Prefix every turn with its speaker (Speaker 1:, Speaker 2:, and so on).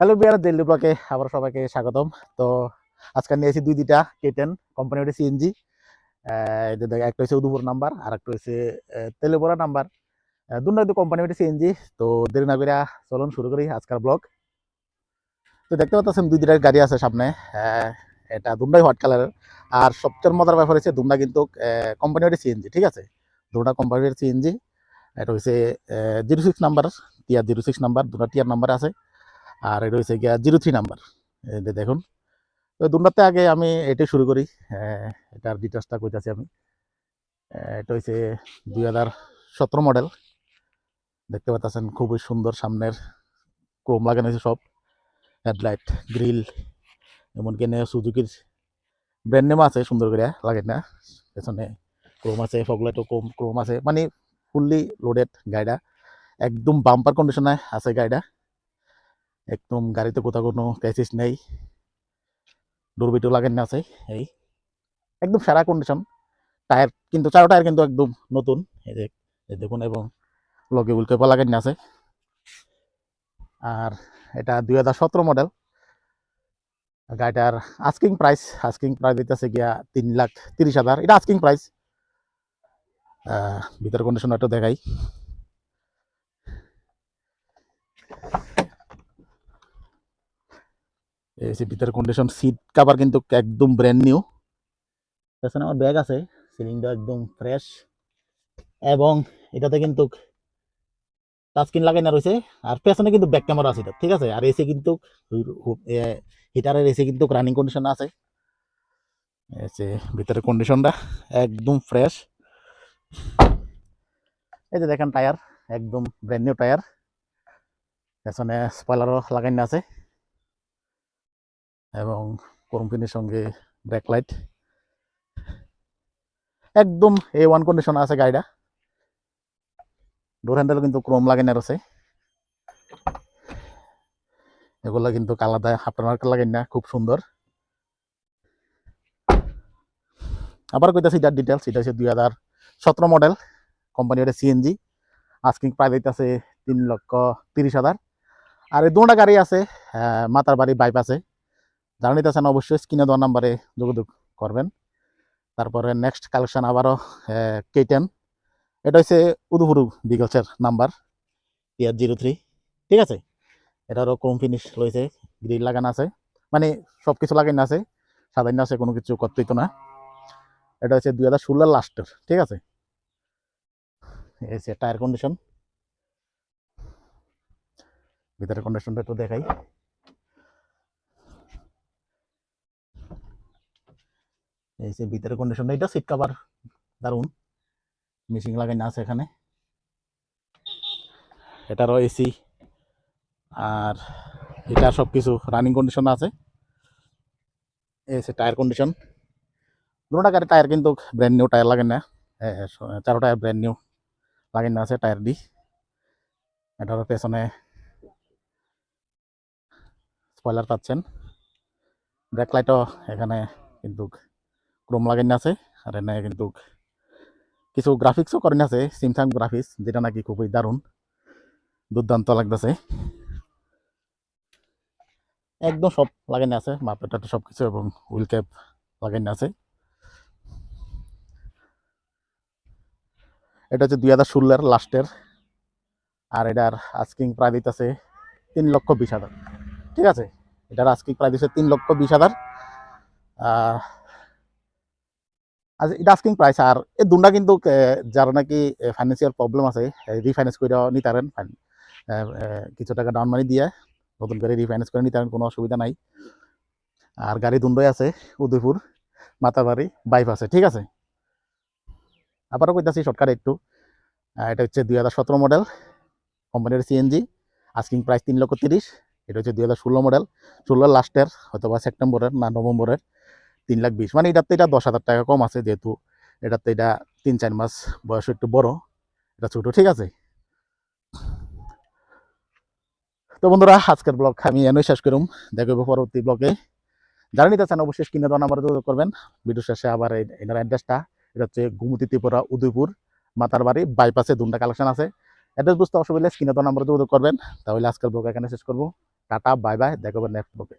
Speaker 1: Hello বিয়ার, দিল্লি ব্লকে আবার সবাইকে স্বাগতম। তো আজকে নিয়েছি দুই দুইটা কেটেন কোম্পানি হচ্ছে সিএনজি একটা হচ্ছে উদুপুর নাম্বার আর একটা হচ্ছে তেলেপোড়া নাম্বার। দুটো কিন্তু কোম্পানি হচ্ছে সিএনজি তো দেরি না করে চলুন শুরু করি আজকাল ব্লগ তো দেখতে পাচ্ছেন দুই দুইটা গাড়ি আছে সামনে এটা দুটাই হোয়াইট কালারের। আর সবচেয়ে মজার ব্যাপার হচ্ছে দুটা কিন্তু কোম্পানি হচ্ছে সিএনজি ঠিক আছে? দুটা কোম্পানি হচ্ছে সিএনজি এটা হচ্ছে জিরো সিক্স নাম্বার, টিয়ার জিরো সিক্স নাম্বার দুটা টিয়ার নাম্বার আছে। আর এটা হচ্ছে গিয়া জিরো থ্রি নাম্বার। দেখুন। তো দুটাতে আগে আমি এটাই শুরু করি। আহ, এটার ডিটেলসটা কইতাছি আমি। এটা হচ্ছে দুই হাজার সতেরো মডেল দেখতে পাচ্ছেন খুবই সুন্দর সামনের ক্রোম লাগানো হয়েছে সব। হেডলাইট গ্রিল এমনকি সুজুকির ব্র্যান্ড নেম আছে সুন্দর করে লাগে না? পেছনে ক্রোম আছে ফগলাইটও ক্রোম ক্রোম আছে। মানে ফুললি লোডেড গাড়িটা। একদম বাম্পার কন্ডিশনে আছে গাড়িটা। একদম গাড়িতে কোথাও কোনো ক্রাইসিস নেই। ডোরবিটও না আছে, এই। একদম সেরা কন্ডিশন টায়ার কিন্তু, চারো টায়ার কিন্তু একদম নতুন। এই যে দেখুন, এবং লগে উল্কে লাগানো আছে। আর এটা দুই হাজার সতেরো মডেল গাড়িটার আস্কিং প্রাইস আস্কিং প্রাইস দিতেছে গিয়া তিন লাখ তিরিশ হাজার। এটা আস্কিং প্রাইস ভিতর কন্ডিশন একটু দেখাই। যে ভিতরে কন্ডিশন সিট কাভার কিন্তু একদম ব্র্যান্ড নিউ পেছনে আমার ব্যাগ আছে সিলিংটা একদম ফ্রেশ এবং এটাতে কিন্তু টাচস্ক্রিন লাগাই না রয়েছে, আর পেছনে কিন্তু ব্যাক ক্যামেরা আছে ঠিক আছে? আর এসি কিন্তু হিটারের এসি কিন্তু রানিং কন্ডিশন আছে। যে ভিতরে কন্ডিশনটা একদম ফ্রেশ এই যে দেখেন টায়ার একদম ব্র্যান্ড নিউ টায়ার পেছনে স্পয়লারও লাগাই না আছে। এবং কোম্পানির সঙ্গে ব্যাকলাইট একদম এ ওয়ান কন্ডিশন আছে গাড়িটা। ডোর হ্যান্ডেল কিন্তু ক্রোম লাগানো আছে। এগুলো কিন্তু আলাদা আপনার মার্কেট লাগাই না, খুব সুন্দর। আবার কইতাছি এটার ডিটেলস এটা হচ্ছে দুই হাজার সতেরো মডেল কোম্পানি হচ্ছে সিএনজি আস্কিং প্রাইস আছে তিন লক্ষ তিরিশ হাজার। আর এই দুটা গাড়ি আছে মাতার বাড়ি বাইপাসে যারা নিতে চান অবশ্যই স্ক্রিনে দেওয়ার নাম্বারে যোগাযোগ করবেন। তারপরে নেক্সট কালেকশন আবারও কে টেন এটা হচ্ছে উদুপুরু বিগলসের নাম্বার টিআর জিরো থ্রি ঠিক আছে? এটারও কম ফিনিশ রয়েছে গ্রিল লাগানো আছে। মানে সব কিছু লাগানো আছে সাধারণ আছে, কোনো কিছু করতেই তো না। এটা হচ্ছে দুই হাজার ষোলোর লাস্টের, ঠিক আছে? টায়ার কন্ডিশন ভিতরের কন্ডিশনটা একটু দেখাই। এই যে ভিতরে কন্ডিশনটা এটা সিট কভার দারুণ। মেশিন লাগানো আছে এখানে। এটারও এসি আর এটা সব কিছু রানিং কন্ডিশন আছে যে টায়ার কন্ডিশন দুটা গাড়ি টায়ার কিন্তু ব্র্যান্ড নিউ টায়ার লাগে না চারো টায়ার ব্র্যান্ড নিউ লাগানো আছে টায়ার দি। এটারও পেছনে স্পয়লার পাচ্ছেন। ব্রেক লাইটও এখানে কিন্তু ক্রোম লাগানো আছে, আর এনে কিন্তু কিছু গ্রাফিক্সও করেন আছে সিমসাং গ্রাফিক্স যেটা নাকি খুবই দারুণ, দুর্দান্ত লাগতেছে। একদম সব লাগানো আছে মাপেটা সব কিছু এবং হুইল ক্যাপ লাগানো আছে। এটা হচ্ছে দুই হাজার ষোলোর লাস্টের, আর এটার আস্কিং প্রায় দিতেছে তিন লক্ষ বিশ হাজার। ঠিক আছে? এটার আস্কিং প্রায় দিচ্ছে তিন লক্ষ বিশ হাজার আজ এটা আস্কিং প্রাইস আর এই দুটা কিন্তু যারা নাকি ফাইন্যান্সিয়াল প্রবলেম আছে রিফাইন্যান্স করে নিতে পারেন ফাইন- আহ, আহ, কিছু টাকা ডাউন মানি দিয়ে নতুন করে রিফাইন্যান্স করে নিতে পারেন কোনো অসুবিধা নাই। আর গাড়ি দুন্ডই আছে উদয়পুর মাতাবাড়ি বাইপাসে ঠিক আছে? আবারও কইতাছি শর্টকাট একটু। এটা হচ্ছে দুই হাজার সতেরো মডেল কোম্পানির সিএনজি আস্কিং প্রাইস তিন লক্ষ তিরিশ এটা হচ্ছে দুই হাজার ষোলো মডেল ষোলো লাস্টের হয়তো বা সেপ্টেম্বরের না নভেম্বরের তিন লাখ বিশ মানে এটাতে এটা দশ হাজার টাকা কম আছে যেহেতু। এটাতে এটা তিন চার মাস বয়স একটু বড়, এটা ছোট, ঠিক আছে? তো বন্ধুরা, আজকের ব্লগ আমি এনেই শেষ করুম। দেখব পরবর্তী ব্লগে। যারা নিতে চান অবশ্যই কিনে দেওয়া নাম্বার যোগাযোগ করবেন। ভিডিও শেষে আবার এনার অ্যাড্রেসটা, এটা হচ্ছে গুমতি, ত্রিপুরা, উদয়পুর, মাতার বাড়ি, বাইপাসে দুটা কালেকশন আছে। অ্যাড্রেস বুঝতে অসুবিধা স্ক্রিনে দেওয়া নাম্বার যোগাযোগ করবেন। তাহলে আজকের ব্লগ এখানে শেষ করব। টাটা, বাই বাই দেখাবো নেক্সট ব্লগে।